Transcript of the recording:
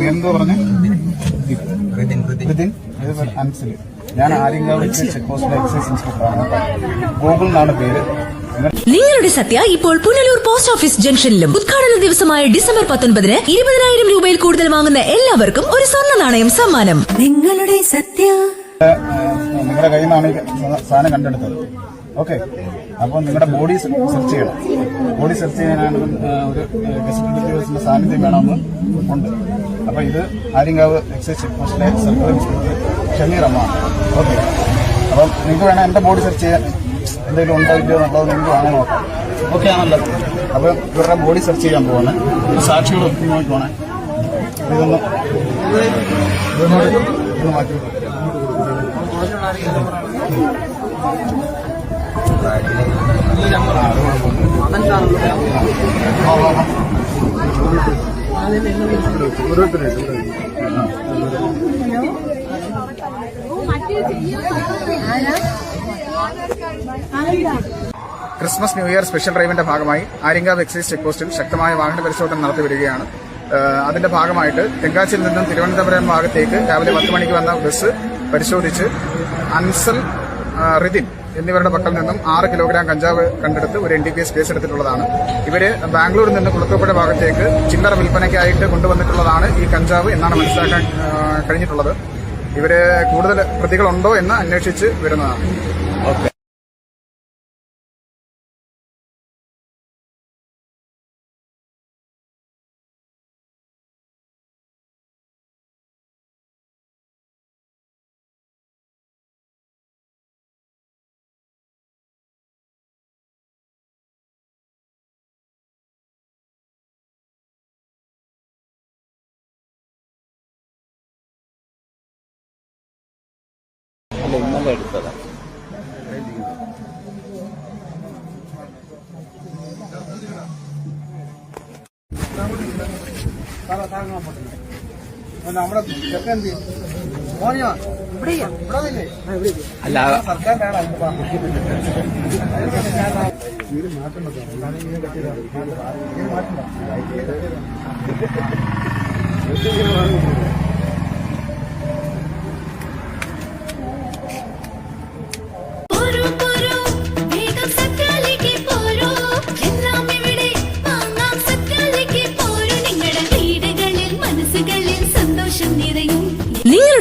പേരെന്തോ പറഞ്ഞു? അൻസിൽ. ഞാൻ ആര്യങ്കാവ് ചെക്ക് പോസ്റ്റിലെ എക്സൈസ് ഇൻസ്പെക്ടറാണ് ഗൂഗിൾ എന്നാണ് പേര്. നിങ്ങളുടെ സത്യ ഇപ്പോൾ പുനലൂർ പോസ്റ്റ് ഓഫീസ് ജംഗ്ഷനിലും. ഉദ്ഘാടന ദിവസമായ ഡിസംബർ പത്തൊൻപതിന് ഇരുപതിനായിരം രൂപയിൽ കൂടുതൽ വാങ്ങുന്ന എല്ലാവർക്കും ഒരു സ്വർണ നാണയം സമ്മാനം. നിങ്ങളുടെ സത്യ നിങ്ങളുടെ കയ്യിൽ നിന്നാണ് സാധനം കണ്ടെടുത്തത്. ഓക്കെ അപ്പോൾ നിങ്ങളുടെ ബോഡി സെർച്ച് ചെയ്യണം. ബോഡി സെർച്ച് ചെയ്യാനാണ് ഒരു ഗസറ്റ് ഡീറ്റെയിൽസിന്റെ സാന്നിധ്യം വേണമെന്ന് ഉണ്ട്. അപ്പോൾ ഇത് ആര്യങ്കാവ് എക്സൈസ് ചെക്ക് പോസ്റ്റിലെ സർക്കിൾ ഇൻസ്പെക്ടർ ഷമീർ അമ്മ ഓക്കെ അപ്പം നിങ്ങൾക്ക് വേണേൽ എന്റെ ബോഡി സെർച്ച് ചെയ്യാൻ എന്തെങ്കിലും ഉണ്ടോ ഇല്ലയോ എന്നുള്ളത് നിങ്ങൾക്ക് വാങ്ങാൻ നോക്കാം. ഓക്കെ ആണല്ലോ. അപ്പം ഇവരുടെ ബോഡി സെർച്ച് ചെയ്യാൻ പോവാണ്. സാക്ഷിയോട് ഒത്തി നോക്കുവാണ് ഇതൊന്ന് ഇതൊന്ന് ക്രിസ്മസ് ന്യൂ ഇയർ സ്പെഷ്യൽ ഡ്രൈവിന്റെ ഭാഗമായി ആര്യങ്കാവ് എക്സൈസ് ചെക്ക് പോസ്റ്റിൽ ശക്തമായ വാഹന പരിശോധന നടത്തി അതിന്റെ ഭാഗമായിട്ട് തെങ്കാച്ചിൽ നിന്നും തിരുവനന്തപുരം ഭാഗത്തേക്ക് രാവിലെ പത്ത് മണിക്ക് വന്ന ബസ് പരിശോധിച്ച് അൻസൽ റിതിൻ എന്നിവരുടെ പക്കൽ നിന്നും ആറ് കിലോഗ്രാം കഞ്ചാവ് കണ്ടെടുത്ത് ഒരു N D P S case എടുത്തിട്ടുള്ളതാണ്. ഇവർ ബാംഗ്ലൂരിൽ നിന്ന് കുളത്തൂപ്പുഴ ഭാഗത്തേക്ക് ചില്ലറ വിൽപ്പനയ്ക്കായിട്ട് കൊണ്ടുവന്നിട്ടുള്ളതാണ് ഈ കഞ്ചാവ് എന്നാണ് മനസ്സിലാക്കാൻ കഴിഞ്ഞിട്ടുള്ളത്. ഇവർ കൂടുതൽ പ്രതികളുണ്ടോ എന്ന് അന്വേഷിച്ച് വരുന്നതാണ്. ഇവിടെയാ? ഇവിടെ നിന്നില്ലേ? അല്ല സർക്കാരിന്റെ